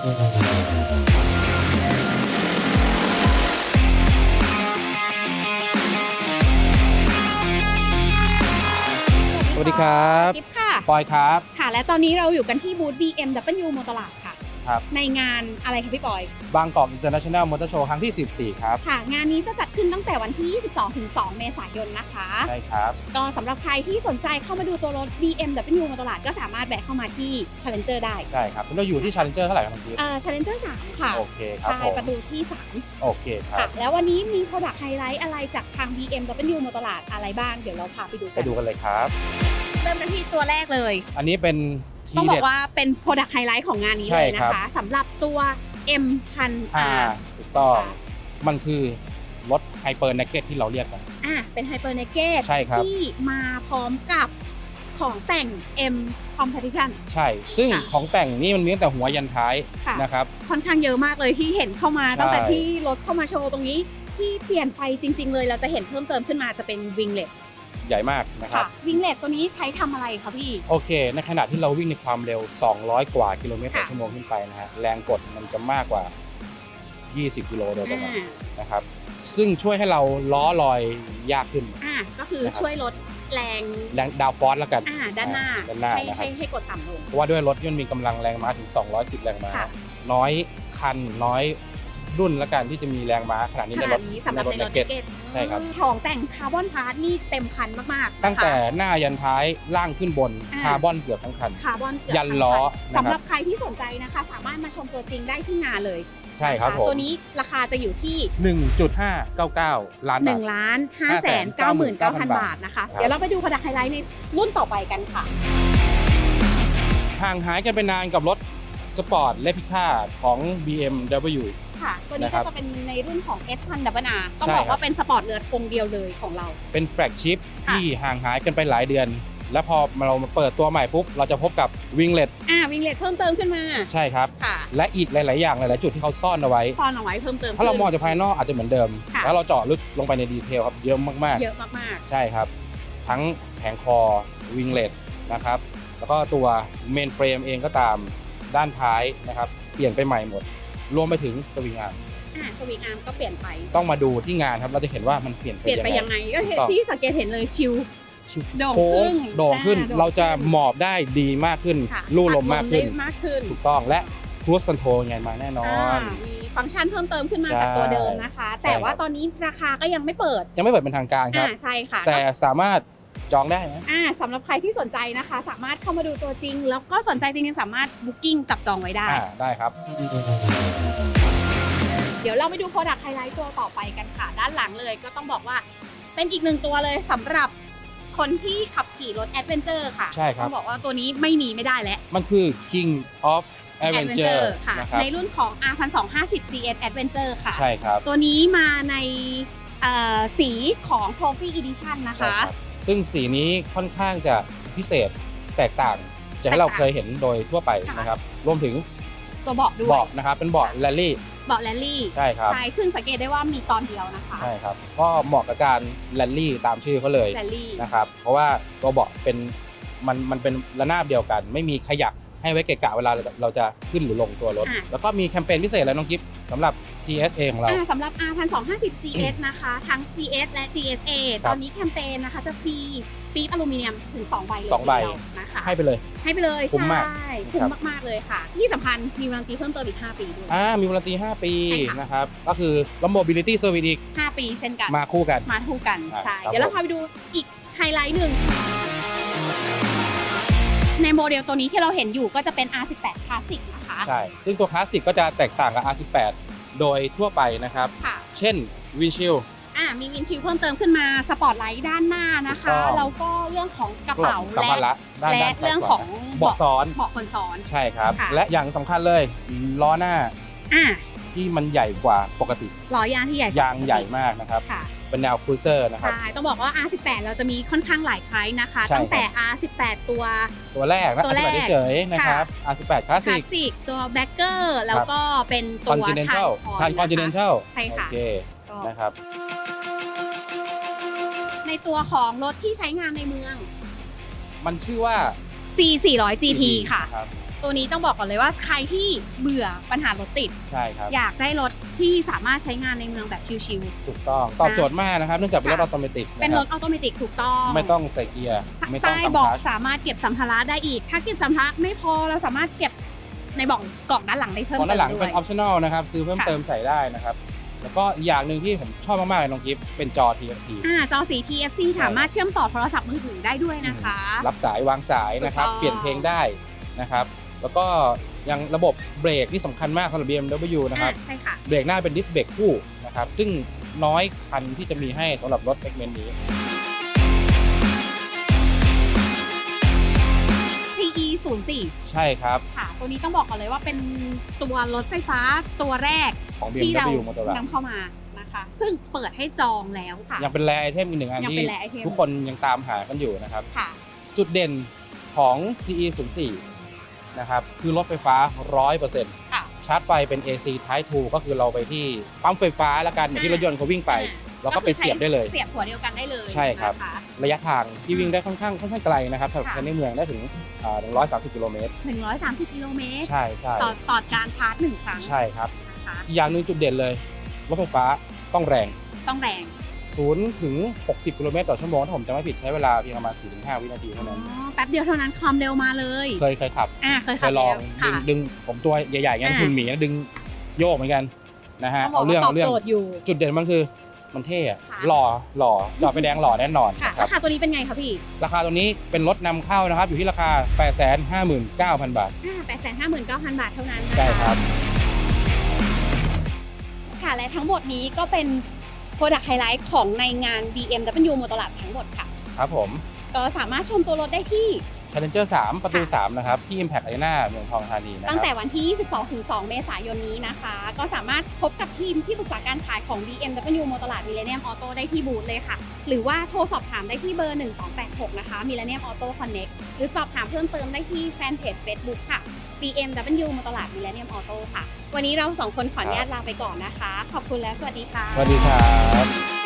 สวัสดีครับ กิฟค่ะ ปอยครับ ค่ะ และตอนนี้เราอยู่กันที่บูธ BMW มอเตอร์ลาดค่ะ ครับ ในงานอะไรคะพี่ปอย บางกอกอินเตอร์เนชั่นแนลมอเตอร์โชว์ครั้งที่ 14 ครับ ค่ะ งานนี้จะจัดขึ้นตั้งแต่วันที่ 22ถึง2เมษายนนะคะ ใช่ครับ ก็สำหรับใครที่สนใจเข้ามาดูตัวรถ BMW มอเตอร์ลาดก็สามารถแวะเข้ามาที่ Challenger ได้ใช่ครับเราอยู่ที่ Challenger เท่าไหร่ครับน้องกิ๊ฟเอ่อ Challenger 3 ค่ะโอเคครับใช่ผมประตูที่โอเคค3รัค่ะ บ แล้ววันนี้มี Product Highlight อะไรจากทาง BMW มอเตอร์ลาดอะไรบ้าง เดี๋ยวเราพาไปดูไปกัน ดูกันเลยครับ เริ่มกันที่ตัวแรกเลย อันนี้เป็นที ต้องบอเด็ดกว่าเป็น Product Highlight ของงานนี้ใช่เลยนะครัคะบสำหรับตัว M 1 0 0อ่า R ถูกต้องค่ะมันคือรถไฮเปอร์น k เก็ตที่เราเรียกกันอะเป็น Hyper Naked ใช่ครับที่มาพร้อมกับของแต่ง M Competition ใช่ ซึ่งค่ะของแต่งนี่มันมีตั้งแต่หัวยันท้ายค่ะนะครับ ค่อนข้างเยอะมากเลยที่เห็นเข้ามาใช่ตั้งแต่ที่รถเข้ามาโชว์ตรงนี้ ที่เปลี่ยนไปจริง ๆ เลยเราจะเห็นเพิ่มเติมขึ้นมาจะเป็น Winglet ใหญ่มากนะครับค่ะ Winglet ตัวนี้ใช้ทำอะไรคะพี่ โอเค ในขณะที่เราวิ่งในความเร็ว 200 กว่ากิโลเมตรต่อค่ะชั่วโมงขึ้นไปนะฮะ แรงกดมันจะมากกว่า 20 กิโลโดยประมาณอ่านะครับ ซึ่งช่วยให้เราล้อลอยยากขึ้น อะก็คือนะครับช่วยลดแรงแรงดาวฟอร์สแล้วกันอ่าด้านหน้าด้านหน้าให้นะครับให้ให้กดต่ำลงเพราะว่าด้วยรถที่มันมีกำลังแรงม้าถึง 210 แรงม้าค่ะน้อยคันน้อย รุ่นละกันที่จะมีแรงม้าขนาดนี้ขในรนาถดนี้สำหรับในรถเก็ตเก็ตใช่ครับของแต่งคาร์บอนพาร์ทนี่เต็มคันมากๆนะคะตั้งแต่หน้ายันท้ายล่างขึ้นบนอ่า คาร์บอนเกือบทั้งคัน คาร์บอนเกือบยันล้อทั้งคันนะครับ สำหรับใครที่สนใจนะคะ สามารถมาชมตัวจริงได้ที่งานเลยใช่ครับนะะผมตัวนี้ราคาจะอยู่ที่ 1.599 ล้านบาท 1 ล้าน5แสน99,000 บาทนะคะ ครับ เดี๋ยวเราไปดูผดักไฮไลท์ในรุ่นต่อไปกันค่ะ ห่างหายกันไปนานกับรถสปอร์ตเลพิค่าของ BMW ค่ะ ตัวนี้นะครัก็บจะเป็นในรุ่นของ S 1 0 0 R ต้องใช่บอกครับว่าเป็นสปอร์ตเรือธงเดียวเลยของเรา เป็นแฟลกชิพค่ะ ที่ห่างหายกันไปหลายเดือน แล้วพอเรามาเปิดตัวใหม่ปุ๊บ เราจะพบกับวิงเล t อ่าวิงเลตเพิ่มเติมขึ้นมา ใช่ครับ ค่ะและอีกหลาย ๆ อย่างหลาย ๆ จุดที่เขาซ่อนเอาไว้ ซ่อนเอาไว้เพิ่มเติมถ้าเราขึ้นมองจากภายนอกอาจจะเหมือนเดิม ค่ะ แล้วเราเจาะลึกลงไปในดีเทลครับเยอะมาก เยอะมากๆ ใช่ครับ ทั้งแผงคอวิงเล t นะครับ แล้วก็ตัวเมนเฟรมเองก็ตามด้านท้ายนะครับ เปลี่ยนไปใหม่หมด รวมไปถึงสวิงอาร์มๆอ่าสวิงอาร์มก็เปลี่ยนไป ต้องมาดูที่งานครับเราจะเห็นว่ามันเปลี่ยนไปเปลี่ยนไปยังไงก็เห็นถูกต้องที่สังเกตเห็นเลยชิวชิวๆโด่งโค้ขึ้งนโด่งขึ้นอ่าโด่งเราจะขึ้นหมอบได้ดีมากขึ้น ค่ะลู่ลมมากขึ้น ได้มากขึ้นถูกต้องและ cruise control ไงมาแน่นออ่าน มีฟังก์ชันเพิ่มเติมขึ้นมาใช่จากตัวเดิมนะคะแต่ว่าครับ ตอนนี้ราคาก็ยังไม่เปิดยังไม่เปิดเป็นทางการคอ่ารับ ใช่ค่ะแต่สามารถ จองได้นะอ่าสำหรับใครที่สนใจนะคะ สามารถเข้ามาดูตัวจริง แล้วก็สนใจจริงๆสามารถบุ๊กิ้งจับจองไว้ได้ อ่าได้ครับ เดี๋ยวเราไปดู Product Highlight ตัวต่อไปกันค่ะ ด้านหลังเลยก็ต้องบอกว่าเป็นอีกหนึ่งตัวเลยสำหรับคนที่ขับขี่รถ Adventure ค่ะใช่ครับ ต้องบอกว่าตัวนี้ไม่มีไม่ได้แล้ว มันคือ king of adventure ค่ะ นะครับในรุ่นของ R1250 GS Adventure ค่ะ ใช่ครับตัวนี้มาในเอ่อสีของ Trophy Edition นะใช่คะ ครับ ซึ่งสีนี้ค่อนข้างจะพิเศษแตกต่างจากที่เราเคยเห็นโดยทั่วไปค่ะนะครับ รวมถึงตัวเบาะด้วยเบาะนะครับ เป็นเบาะแรลลี่เบาะแรลลี่ใช่ครับใช่ซึ่งสังเกตได้ว่ามีตอนเดียวนะคะใช่ครับก็เหมาะกับการแรลลี่ตามชื่อเขาเลยแรลลี่นะครับเพราะว่าตัวเบาะเป็นมันมันเป็นระนาบเดียวกัน ไม่มีขยัก ให้ไว้เกะกะเวลาเราเราจะขึ้นหรือลงตัวรถ อะ แล้วก็มีแคมเปญพิเศษแล้วน้องกิฟสำหรับ GSA ของเรา อ่าสำหรับ R1250 GS นะคะ ทั้ง GS และ GSA ครับตอนนี้แคมเปญนะคะจะฟรีปี๊บอลูมิเนียมถึง 2 ใบเลยสองใบ ทีเดียวนะคะให้ไปเลย ให้ไปเลยคุ้มมาก ใช่คุ้มมากๆเลยค่ะ ที่สำคัญมีวารันตีเพิ่มเติมอีก 5 ปีด้วย อ่ามีวารันตี 5 ปีใช่ค่ะ นะครับ ก็คือแล้ว mobility service อีก 5 ปีเช่นกัน มาคู่กัน มาคู่กัน อะใช่ ครับ เดี๋ยวเราผมพาไปดูอีกไฮไลท์หนึ่ง ในโมเดลตัวนี้ที่เราเห็นอยู่ก็จะเป็น R18 Classic นะคะใช่ ซึ่งตัวคลาสสิกก็จะแตกต่างกับ R18 โดยทั่วไปนะครับ ค่ะเช่นวินชิล อ่ามีวินชิลเพิ่มเติมขึ้นมาสปอตไลท์ด้านหน้านะถูกต้คะอง แล้วก็เรื่องของกระกล่อเป๋างสัมภาระด้านและด้านซ้ายเรื่องของเบาะซ้อน เบาะคนซ้อน ใช่ครับ ค่ะ และอย่างสำคัญเลยล้อหน้าอ่าที่มันใหญ่กว่าปกติ ล้อยางที่ใหญ่กว่ยางใหญ่มากนะครับ ค่ะ เป็นแนวครูเซอร์นะครับ ใช่ ต้องบอกว่า R18 เราจะมีค่อนข้างหลายไคล้นะคะ ใช่ตั้งแต่ R18 ตัว ตัวแรกนะตัวแรกอธิบายเฉยๆนะครับ R18 คลาสคลาสิสก สิกตัวแบ็กเกอร์แล้วก็เป็นตัว Continental ทันะะ Continental ใช่ค่ะ โอเคก็นะครับ ในตัวของรถที่ใช้งานในเมือง มันชื่อว่า C 400 GT ค่ะ รับ ตัวนี้ต้องบอกก่อนเลยว่าใครที่เบื่อปัญหารถติด ใช่ครับ อยากได้รถที่สามารถใช้งานในเมืองแบบชิลถูกต้องตอบโจทย์มากนะครับ เนื่องจากเป็นรถอค่ะ อโตเมติกๆนะเป็นครรับถออโตเมติกถูกต้องไม่ต้องใส่เกียร์ ไม่ต้องใต้ทำเบอกคลัตช์สามารถเก็บสัมภาระได้อีก ถ้าเก็บสัมภาระไม่พอเราสามารถเก็บในบ่องกล่องด้านหลังได้เพิ่มของด้านหลังเติมเป็นด้อวอยปชั่นอลนะครับ ซื้อเพิ่มค่ะ เติมใส่ได้นะครับ แล้วก็อีกอย่างหนึ่งที่ผมชอบมากๆเลยน้องกิฟต์เป็นจอ TFT อ่าจอสี TFC สามารถเชื่อมต่อโทรศัพท์มือถือได้ด้วยนะคะ รับสายวางสายนะครับ ถูกต้อง เปลี่ยนเพลงได้นะครับ แล้วก็ยังระบบเบรกที่สำคัญมากสำหรับ BMW นะครับ อ่าใช่ค่ะ เบรกหน้าเป็นดิสเบรกคู่นะครับ ซึ่งน้อยคันที่จะมีให้สำหรับรถเซกเมนต์นี้ CE 0 4ใช่ครับ ค่ะ ตัวนี้ต้องบอกก่อนเลยว่าเป็นตัวรถไฟฟ้าตัวแรกของ ที่เรา BMW มอเตอร์นำเข้ามานะคะ ซึ่งเปิดให้จองแล้วค่ะ ยังเป็นแรไอเทมอีกหนึ่งอันยังที่เป็นแรไอเทมทุกคนยังตามหากันอยู่นะครับ ค่ะ จุดเด่นของ CE 0 4 นะครับคือรถไฟฟ้า 100%ค่ะ ชาร์จไฟเป็น AC Type 2ก็คือเราไปที่ปั๊มไฟฟ้าแล้วกันเหมือนที่รถยนต์เขาวิ่งไป เราก็ไปเสียบได้เลยเสียบหัวเดียวกันได้เลยใช่ครับ นะคะระยะทางที่วิ่งได้ค่อนข้างค่อนข้างไกลนะครับสำหรับค่ะ ใช้ในเมืองได้ถึงอ่า130 กิโลเมตร130กิโลเมตรใช่ใช่ต่อต่อการชาร์จหนึ่งครั้งใช่ครับนะคะอีกอย่างหนึ่งจุดเด่นเลยรถไฟฟ้าต้องแรง ต้องแรง 0ถึง 60กิโลเมตรต่อชั่วโมงถ้าผมจำไม่ผิดใช้เวลาเพียงประมาณ4-5 วินาทีอ๋เท่านั้นอแป๊บเดียวเท่านั้นความเร็วมาเลย เคยเคยขับอ่าเคยเคขับยลองแล้วดึค่ะ งดึงผมตัวใหญ่ๆงั้นอ่าคุณหมีนะดึงโยกเหมือนกันนะฮะต้องบอกเอาเรื่องว่าตอบเอาเรื่องโจทย์อยู่ จุดเด่นมันคือมันเท่อะค่ะ หล่อหล่อจอดไฟแดงหล่อแน่นอนค่ะนะครับราคาตัวนี้เป็นไงคะพี่ราคาตัวนี้เป็นรถนำเข้านะครับ อยู่ที่ราคา 859,000 บาท อ่าแปดแสนห้าหมื่นเก้าพันบาทเท่านั้นนะคะใช่ครับ ค่ะและทั้งหมดนี้ก็เป็น Product Highlight ของในงาน BMW m o t o r a d ทั้งหมดค่ะ ครับผม ก็สามารถชมตัวรถได้ที่ Challenger 3 ประตู 3 นะครับ ที่ Impact Arena เมืองทองธานีนะคตั้รังบแต่วันที่ 22ถึง2เมษายนนี้นะคะ ก็สามารถพบกับทีมที่ปรึกษาการขายของ BMW m o t o r a d Millennium Auto ได้ที่บูธเลยค่ะ หรือว่าโทรสอบถามได้ที่เบอร์ 1286 นะคะ Millennium Auto Connect หรือสอบถามเพิ่มเติมได้ที่แฟนเพจ Facebook ค่ะ BMW m o t o r a d Millennium Auto ค่ะ วันนี้เราสองคนขออนุญาตลาไปก่อนนะคะ ขอบคุณและสวัสดีค่ะ สวัสดีครับ